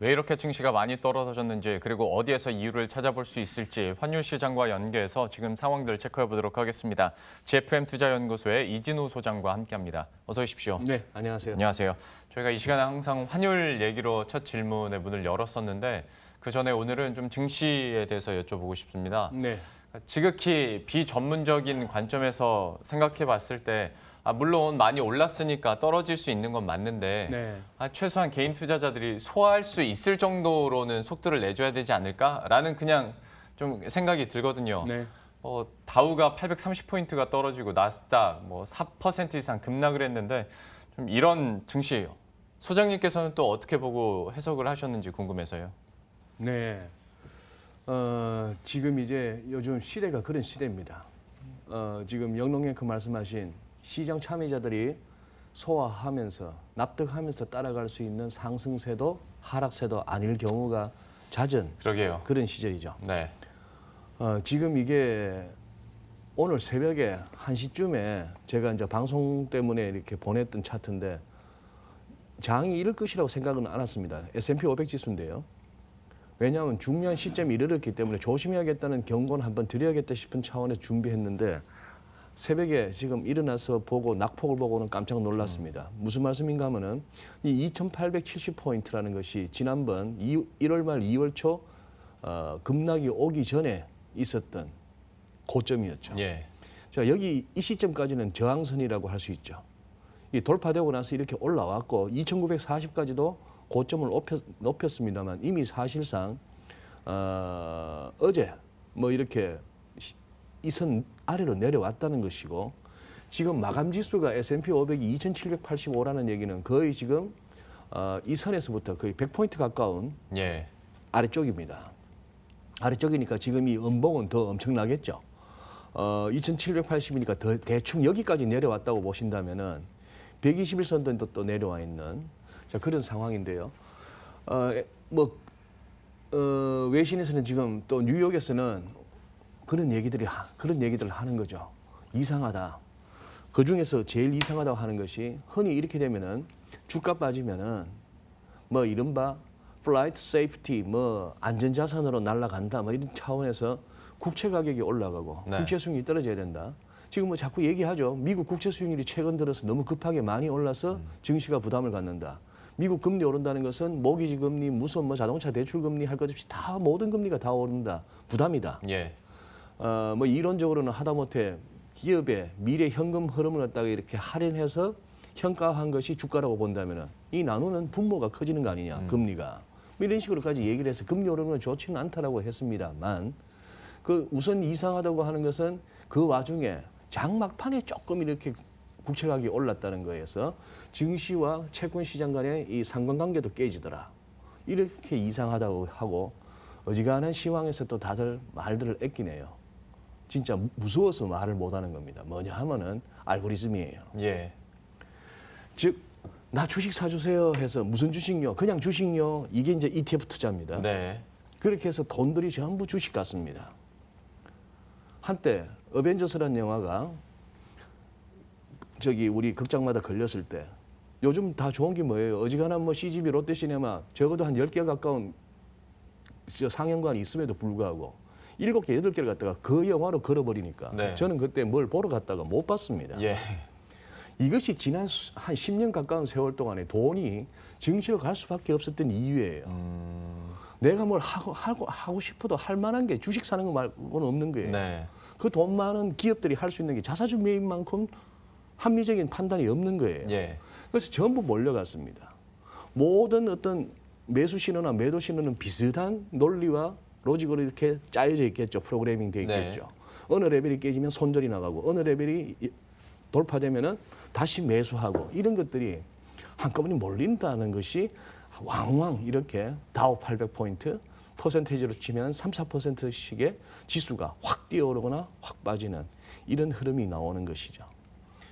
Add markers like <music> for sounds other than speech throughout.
왜 이렇게 증시가 많이 떨어졌는지 그리고 어디에서 이유를 찾아볼 수 있을지 환율 시장과 연계해서 지금 상황들 체크해 보도록 하겠습니다. GFM 투자연구소의 이진우 소장과 함께합니다. 어서 오십시오. 네, 안녕하세요. 안녕하세요. 저희가 이 시간에 항상 환율 얘기로 첫 질문의 문을 열었었는데 그 전에 오늘은 좀 증시에 대해서 여쭤보고 싶습니다. 네, 지극히 비전문적인 관점에서 생각해 봤을 때 아, 물론 많이 올랐으니까 떨어질 수 있는 건 맞는데 네. 아, 최소한 개인 투자자들이 소화할 수 있을 정도로는 속도를 내줘야 되지 않을까라는 그냥 좀 생각이 들거든요. 네. 어, 다우가 830포인트가 떨어지고 나스닥 뭐 4% 이상 급락을 했는데 좀 이런 증시 소장님께서는 또 어떻게 보고 해석을 하셨는지 궁금해서요. 네. 어, 지금 이제 요즘 시대가 그런 시대입니다. 어, 지금 영롱의 그 말씀하신 시장 참여자들이 소화하면서 납득하면서 따라갈 수 있는 상승세도 하락세도 아닐 경우가 잦은 그러게요. 그런 시절이죠. 네. 어, 지금 이게 오늘 새벽에 1시쯤에 제가 이제 방송 때문에 이렇게 보냈던 차트인데 장이 이럴 것이라고 생각은 안 했습니다. S&P 500 지수인데요. 왜냐하면 중요한 시점이 이르렀기 때문에 조심해야겠다는 경고는 한번 드려야겠다 싶은 차원에서 준비했는데 새벽에 지금 일어나서 보고 낙폭을 보고는 깜짝 놀랐습니다. 무슨 말씀인가 하면은 이 2870포인트라는 것이 지난번 2, 1월 말 2월 초 어, 급락이 오기 전에 있었던 고점이었죠. 예. 자 여기 이 시점까지는 저항선이라고 할 수 있죠. 이 돌파되고 나서 이렇게 올라왔고 2,940까지도 고점을 높였, 높였습니다만 이미 사실상 어, 어제 뭐 이렇게 이 선 아래로 내려왔다는 것이고 지금 마감 지수가 S&P 500이 2,785라는 얘기는 거의 지금 어, 이 선에서부터 거의 100포인트 가까운 예. 아래쪽입니다. 아래쪽이니까 지금 이 음봉은 더 엄청나겠죠. 어, 2,780이니까 더 대충 여기까지 내려왔다고 보신다면은 121선도 또 내려와 있는 자, 그런 상황인데요. 어, 에, 뭐 어, 외신에서는 지금 또 뉴욕에서는 그런 얘기들이 하- 그런 얘기들을 하는 거죠. 이상하다. 그 중에서 제일 이상하다고 하는 것이 흔히 이렇게 되면은 주가 빠지면은 뭐 이른바 플라이트 세이프티 뭐 안전 자산으로 날아간다 뭐 이런 차원에서 국채 가격이 올라가고 네. 국채 수익률이 떨어져야 된다. 지금 뭐 자꾸 얘기하죠. 미국 국채 수익률이 최근 들어서 너무 급하게 많이 올라서 증시가 부담을 갖는다. 미국 금리 오른다는 것은 모기지 금리, 무슨 뭐 자동차 대출 금리 할 것 없이 다 모든 금리가 다 오른다. 부담이다. 예. 어, 뭐 이론적으로는 하다못해 기업의 미래 현금 흐름을 갖다가 이렇게 할인해서 평가한 것이 주가라고 본다면은 이 나누는 분모가 커지는 거 아니냐 금리가 뭐 이런 식으로까지 얘기를 해서 금리 오르는 건 좋지는 않다라고 했습니다만 그 우선 이상하다고 하는 것은 그 와중에 장막판에 조금 이렇게 국채 가격이 올랐다는 거에서 증시와 채권 시장 간의 이 상관관계도 깨지더라 이렇게 이상하다고 하고 어지간한 시황에서 또 다들 말들을 뺏기네요. 진짜 무- 무서워서 말을 못하는 겁니다. 뭐냐 하면은 알고리즘이에요. 예. 즉, 나 주식 사주세요 해서 무슨 주식요? 그냥 주식요. 이게 이제 ETF 투자입니다. 네. 그렇게 해서 돈들이 전부 주식 같습니다. 한때 어벤져스라는 영화가 저기 우리 극장마다 걸렸을 때 요즘 다 좋은 게 뭐예요? 어지간한 뭐 CGV 롯데시네마 적어도 한 10개 가까운 저 상영관이 있음에도 불구하고 일곱 개 여덟 개를 갖다가 그 영화로 걸어버리니까 네. 저는 그때 뭘 보러 갔다가 못 봤습니다. 예. 이것이 지난 수- 한 10년 가까운 세월 동안에 돈이 증시로 갈 수밖에 없었던 이유예요. 음, 내가 뭘 하고, 하고, 하고 싶어도 할 만한 게 주식 사는 거 말고는 없는 거예요. 네. 그돈 많은 기업들이 할 수 있는 게 자사주 매입만큼 합리적인 판단이 없는 거예요. 예. 그래서 전부 몰려갔습니다. 모든 어떤 매수 신호나 매도 신호는 비슷한 논리와 로직으로 이렇게 짜여져 있겠죠. 프로그래밍 돼 네. 있겠죠. 어느 레벨이 깨지면 손절이 나가고 어느 레벨이 이- 돌파되면은 다시 매수하고 이런 것들이 한꺼번에 몰린다는 것이 왕왕 이렇게 다우 800포인트 퍼센테이지로 치면 3, 4%씩의 지수가 확 뛰어오르거나 확 빠지는 이런 흐름이 나오는 것이죠.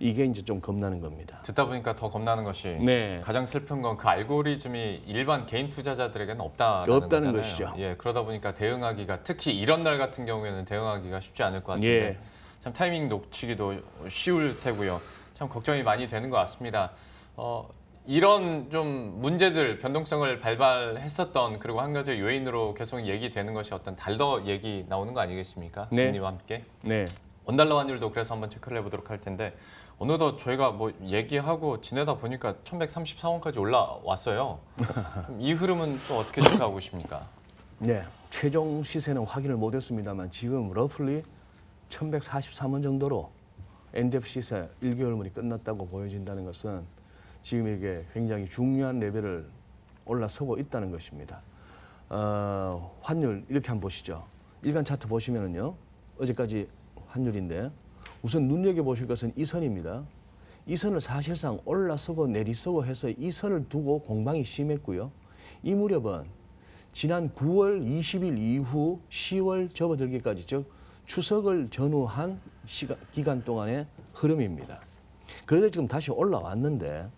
이게 이제 좀 겁나는 겁니다. 듣다 보니까 더 겁나는 것이 네. 가장 슬픈 건 그 알고리즘이 일반 개인 투자자들에게는 없다라는 없다는. 것이죠. 예, 그러다 보니까 대응하기가 특히 이런 날 같은 경우에는 대응하기가 쉽지 않을 것 같은데 예. 참 타이밍 놓치기도 쉬울 테고요. 참 걱정이 많이 되는 것 같습니다. 어, 이런 좀 문제들 변동성을 발발했었던 그리고 한 가지 요인으로 계속 얘기되는 것이 어떤 달러 얘기 나오는 거 아니겠습니까? 네. 금리와 함께 네. 원달러 환율도 그래서 한번 체크를 해보도록 할 텐데 어느덧 저희가 뭐 얘기하고 지내다 보니까 1,134원까지 올라왔어요. <laughs> 좀이 흐름은 또 어떻게 체크하고 계십니까? 네. 최종 시세는 확인을 못했습니다만 지금 러플리 1,143원 정도로 엔뎁 시세 1개월물이 끝났다고 보여진다는 것은 지금 이게 굉장히 중요한 레벨을 올라서고 있다는 것입니다. 어, 환율 이렇게 한번 보시죠. 일간 차트 보시면은요. 어제까지 환율인데 우선 눈여겨 보실 것은 이 선입니다. 이 선을 사실상 올라서고 내리서고 해서 이 선을 두고 공방이 심했고요. 이 무렵은 지난 9월 20일 이후 10월 접어들기까지 즉 추석을 전후한 시간, 기간 동안의 흐름입니다. 그래서 지금 다시 올라왔는데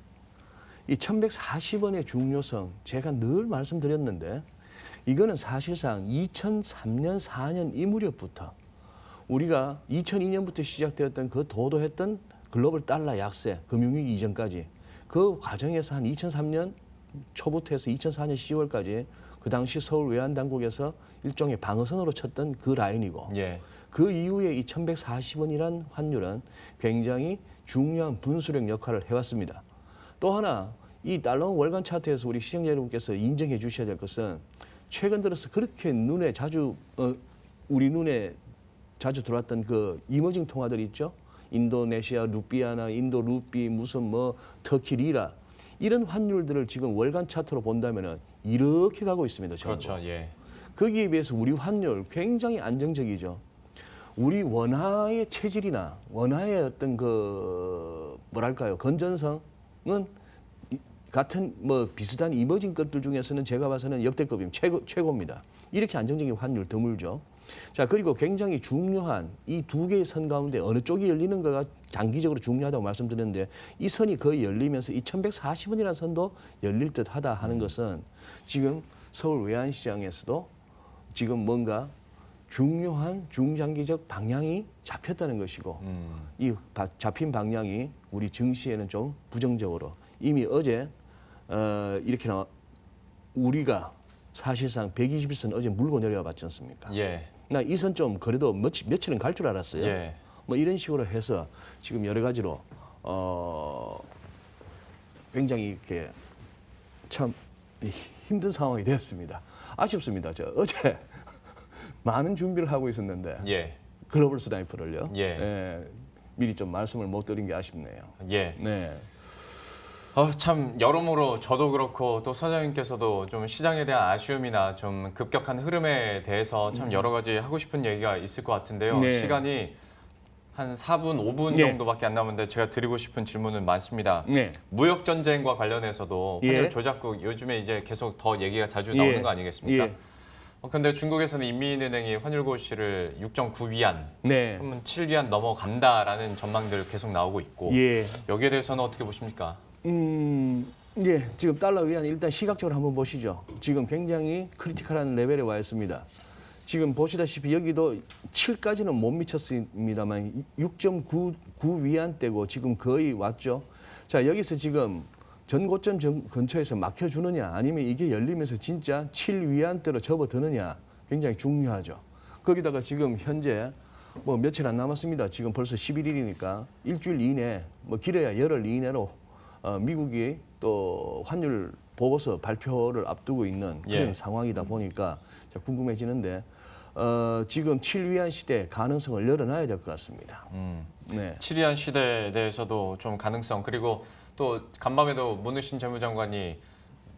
이 1140원의 중요성 제가 늘 말씀드렸는데 이거는 사실상 2003년 4년 이 무렵부터 우리가 2002년부터 시작되었던 그 도도했던 글로벌 달러 약세 금융위기 이전까지 그 과정에서 한 2003년 초부터 해서 2004년 10월까지 그 당시 서울 외환 당국에서 일종의 방어선으로 쳤던 그 라인이고 예. 그 이후에 이 1140원이란 환율은 굉장히 중요한 분수령 역할을 해왔습니다. 또 하나 이 달러 월간 차트에서 우리 시청자 여러분께서 인정해 주셔야 될 것은 최근 들어서 그렇게 눈에 자주 어, 우리 눈에 자주 들어왔던 그 이머징 통화들 있죠. 인도네시아 루피아나 인도 루피 무슨 뭐 터키 리라 이런 환율들을 지금 월간 차트로 본다면은 이렇게 가고 있습니다. 전부. 그렇죠. 예. 거기에 비해서 우리 환율 굉장히 안정적이죠. 우리 원화의 체질이나 원화의 어떤 그 뭐랄까요 건전성은 이- 같은 뭐 비슷한 이머징 것들 중에서는 제가 봐서는 역대급임 최고 최고입니다. 이렇게 안정적인 환율 드물죠. 자 그리고 굉장히 중요한 이 두 개의 선 가운데 어느 쪽이 열리는 가가 장기적으로 중요하다고 말씀드렸는데 이 선이 거의 열리면서 이 1140원이라는 선도 열릴 듯하다 하는 것은 지금 서울 외환시장에서도 지금 뭔가 중요한 중장기적 방향이 잡혔다는 것이고 음. 이 바- 잡힌 방향이 우리 증시에는 좀 부정적으로 이미 어제 어, 이렇게 나 우리가 사실상 121선 어제 물고 내려와 봤지 않습니까? 예. 나 이 선 좀 그래도 며칠, 며칠은 갈 줄 알았어요. 예. 뭐 이런 식으로 해서 지금 여러 가지로 어 굉장히 이렇게 참 이- 힘든 상황이 되었습니다. 아쉽습니다. 저 어제 <laughs> 많은 준비를 하고 있었는데 예. 글로벌 스나이퍼를요. 예. 미리 좀 말씀을 못 드린 게 아쉽네요. 예. 네. 어, 참 여러모로 저도 그렇고 또 사장님께서도 좀 시장에 대한 아쉬움이나 좀 급격한 흐름에 대해서 참 여러 가지 하고 싶은 얘기가 있을 것 같은데요. 음. 네. 시간이 한 4분, 5분 네. 정도밖에 안 남았는데 제가 드리고 싶은 질문은 많습니다. 네. 무역 전쟁과 관련해서도 예. 환율 조작국 요즘에 이제 계속 더 얘기가 자주 나오는 예. 거 아니겠습니까? 예. 어, 중국에서는 인민은행이 환율 고시를 6.9위안, 네. 그러면 7위안 넘어간다라는 전망들 계속 나오고 있고 예. 여기에 대해서는 어떻게 보십니까? 음, 예, 지금 달러 위안 일단 시각적으로 한번 보시죠. 지금 굉장히 크리티컬한 레벨에 와 있습니다. 지금 보시다시피 여기도 7까지는 못 미쳤습니다만 6.9 위안대고 지금 거의 왔죠. 자, 여기서 지금 전고점 전- 근처에서 막혀주느냐 아니면 이게 열리면서 진짜 7 위안대로 접어드느냐 굉장히 중요하죠. 거기다가 지금 현재 뭐 며칠 안 남았습니다. 지금 벌써 11일이니까 일주일 이내, 뭐 길어야 열흘 이내로 어, 미국이 또 환율 보고서 발표를 앞두고 있는 그런 예. 상황이다 보니까 자, 궁금해지는데 어, 지금 7위안 시대 가능성을 열어놔야 될 것 같습니다. 음. 네. 7위안 시대에 대해서도 좀 가능성 그리고 또 간밤에도 문우신 재무장관이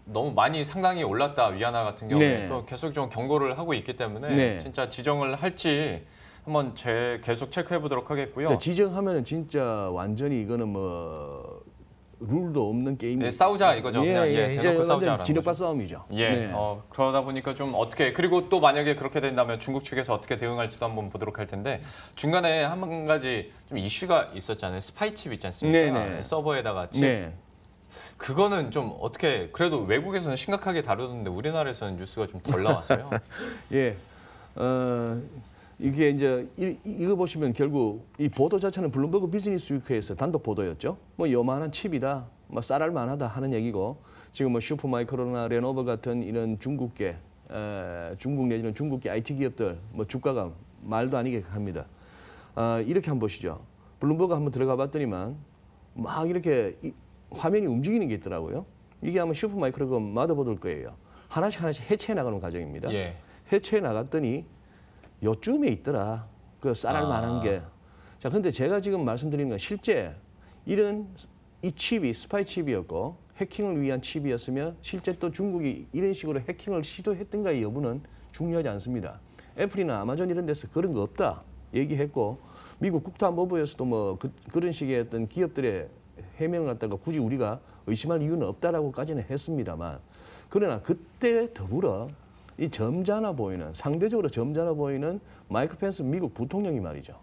너무 많이 상당히 올랐다 위안화 같은 경우에 네. 또 계속 좀 경고를 하고 있기 때문에 네. 진짜 지정을 할지 한번 제 계속 체크해 보도록 하겠고요. 자, 지정하면은 진짜 완전히 이거는 뭐 룰도 없는 게임이 네, 싸우자 이거죠. 그냥 예, 이제 대놓고 싸우자라는 진흙밭 거죠. 싸움이죠. 예, 네. 어, 그러다 보니까 좀 어떻게 그리고 또 만약에 그렇게 된다면 중국 측에서 어떻게 대응할지도 한번 보도록 할 텐데 중간에 한 가지 좀 이슈가 있었잖아요. 스파이 칩 있지 않습니까? 네 네. 서버에다가 칩 네. 그거는 좀 어떻게 그래도 외국에서는 심각하게 다루는데 우리나라에서는 뉴스가 좀 덜 나와서요. <laughs> 예. 어, 이게 이제 이, 이거 보시면 결국 이 보도 자체는 블룸버그 비즈니스 위크에서 단독 보도였죠. 뭐 요만한 칩이다. 뭐 쌀알 만하다 하는 얘기고 지금 뭐 슈퍼마이크로나 레노버 같은 이런 중국계 에, 중국 내지는 중국계 IT 기업들 뭐 주가가 말도 아니게 합니다. 아, 이렇게 한번 보시죠. 블룸버그 한번 들어가 봤더니만 막 이렇게 이, 화면이 움직이는 게 있더라고요. 이게 아마 슈퍼마이크로가 마더보드일 거예요. 하나씩 하나씩 해체해 나가는 과정입니다. 예. 해체해 나갔더니 요쯤에 있더라. 그 쌀알 아. 만한 게. 자, 근데 제가 지금 말씀드리는 건 실제 이런 이 칩이 스파이 칩이었고 해킹을 위한 칩이었으면 실제 또 중국이 이런 식으로 해킹을 시도했던가의 여부는 중요하지 않습니다. 애플이나 아마존 이런 데서 그런 거 없다 얘기했고 미국 국토안보부에서도 뭐 그, 그런 식의 어떤 기업들의 해명을 갖다가 굳이 우리가 의심할 이유는 없다라고까지는 했습니다만 그러나 그때 더불어 이 점잖아 보이는 상대적으로 점잖아 보이는 마이크 펜스 미국 부통령이 말이죠.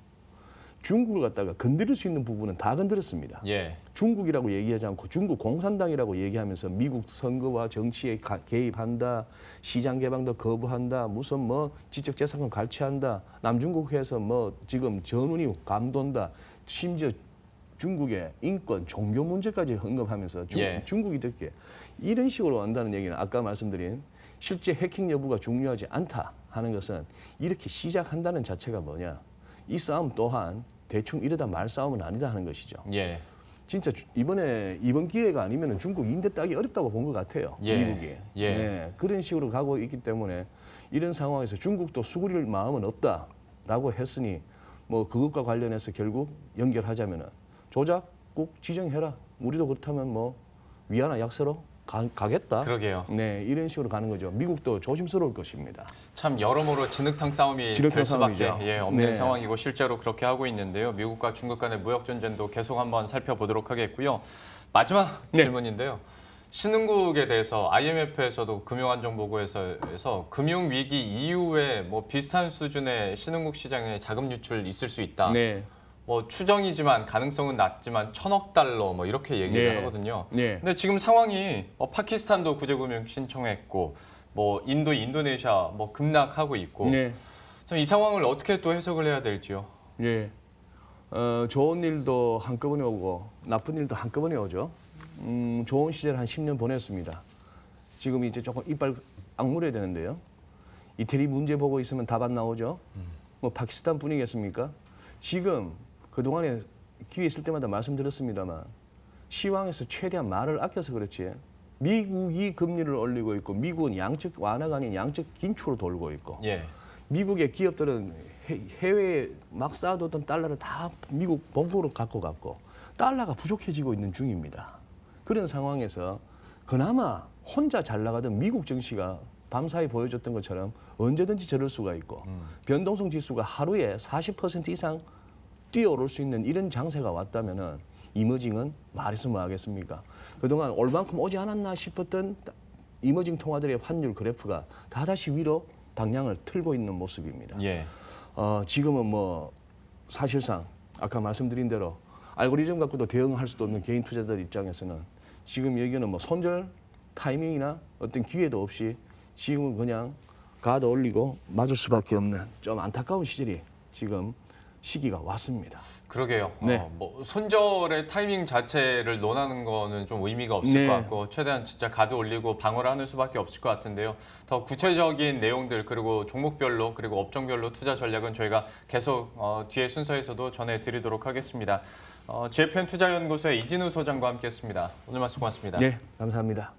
중국을 갖다가 건드릴 수 있는 부분은 다 건드렸습니다. 예. 중국이라고 얘기하지 않고 중국 공산당이라고 얘기하면서 미국 선거와 정치에 가- 개입한다, 시장 개방도 거부한다, 무슨 뭐 지적 재산권 갈취한다, 남중국해에서 뭐 지금 전운이 감돈다, 심지어 중국의 인권, 종교 문제까지 언급하면서 중, 예. 중국이 듣게 이런 식으로 한다는 얘기는 아까 말씀드린 실제 해킹 여부가 중요하지 않다 하는 것은 이렇게 시작한다는 자체가 뭐냐 이 싸움 또한 대충 이러다 말 싸움은 아니다 하는 것이죠. 예. 진짜 주- 이번에 이번 기회가 아니면 중국 인대 따기 어렵다고 본 것 같아요. 예. 미국이. 예. 네, 그런 식으로 가고 있기 때문에 이런 상황에서 중국도 수그릴 마음은 없다라고 했으니 뭐 그것과 관련해서 결국 연결하자면은 조작 꼭 지정해라. 우리도 그렇다면 뭐 위안화 약세로 가, 가겠다. 그러게요. 네, 이런 식으로 가는 거죠. 미국도 조심스러울 것입니다. 참 여러모로 진흙탕 싸움이 진흙탕 될 수밖에. 예, 없는 네. 상황이고 실제로 그렇게 하고 있는데요. 미국과 중국 간의 무역 전쟁도 계속 한번 살펴보도록 하겠고요. 마지막 네. 질문인데요. 신흥국에 대해서 IMF에서도 금융안정보고에서 금융 위기 이후에 뭐 비슷한 수준의 신흥국 시장에 자금 유출 있을 수 있다. 네. 뭐 추정이지만 가능성은 낮지만 천억 달러 뭐 이렇게 얘기를 네. 하거든요. 네. 근데 지금 상황이 뭐 파키스탄도 구제금융 신청했고 뭐 인도, 인도네시아 뭐 급락하고 있고 네. 참이 상황을 어떻게 또 해석을 해야 될지요. 예. 어, 좋은 일도 한꺼번에 오고 나쁜 일도 한꺼번에 오죠. 음, 좋은 시절 한 10년 보냈습니다. 지금 이제 조금 이빨 악물어야 되는데요. 이태리 문제 보고 있으면 답 안 나오죠. 뭐 파키스탄 뿐이겠습니까? 지금 그동안에 기회 있을 때마다 말씀드렸습니다만 시황에서 최대한 말을 아껴서 그렇지 미국이 금리를 올리고 있고 미국은 양적 완화가 아닌 양적 긴축으로 돌고 있고 예. 미국의 기업들은 해- 해외에 막 쌓아뒀던 달러를 다 미국 본국으로 갖고 갔고 달러가 부족해지고 있는 중입니다. 그런 상황에서 그나마 혼자 잘 나가던 미국 증시가 밤사이 보여줬던 것처럼 언제든지 저럴 수가 있고 변동성 지수가 하루에 40% 이상 뛰어오를 수 있는 이런 장세가 왔다면은 이머징은 말해서 뭐 하겠습니까? 그동안 올 만큼 오지 않았나 싶었던 이머징 통화들의 환율 그래프가 다 다시 위로 방향을 틀고 있는 모습입니다. 예. 어, 지금은 뭐 사실상 아까 말씀드린 대로 알고리즘 갖고도 대응할 수도 없는 개인 투자자들 입장에서는 지금 여기는 뭐 손절 타이밍이나 어떤 기회도 없이 지금은 그냥 가드 올리고 맞을 수밖에 없는 좀 안타까운 시절이 지금 시기가 왔습니다. 그러게요. 네. 어, 뭐 손절의 타이밍 자체를 논하는 거는 좀 의미가 없을 네. 것 같고 최대한 진짜 가드 올리고 방어를 하는 수밖에 없을 것 같은데요. 더 구체적인 내용들 그리고 종목별로 그리고 업종별로 투자 전략은 저희가 계속 어, 뒤에 순서에서도 전해드리도록 하겠습니다. 어, GFN 투자연구소의 이진우 소장과 함께했습니다. 오늘 말씀 고맙습니다. 네, 감사합니다.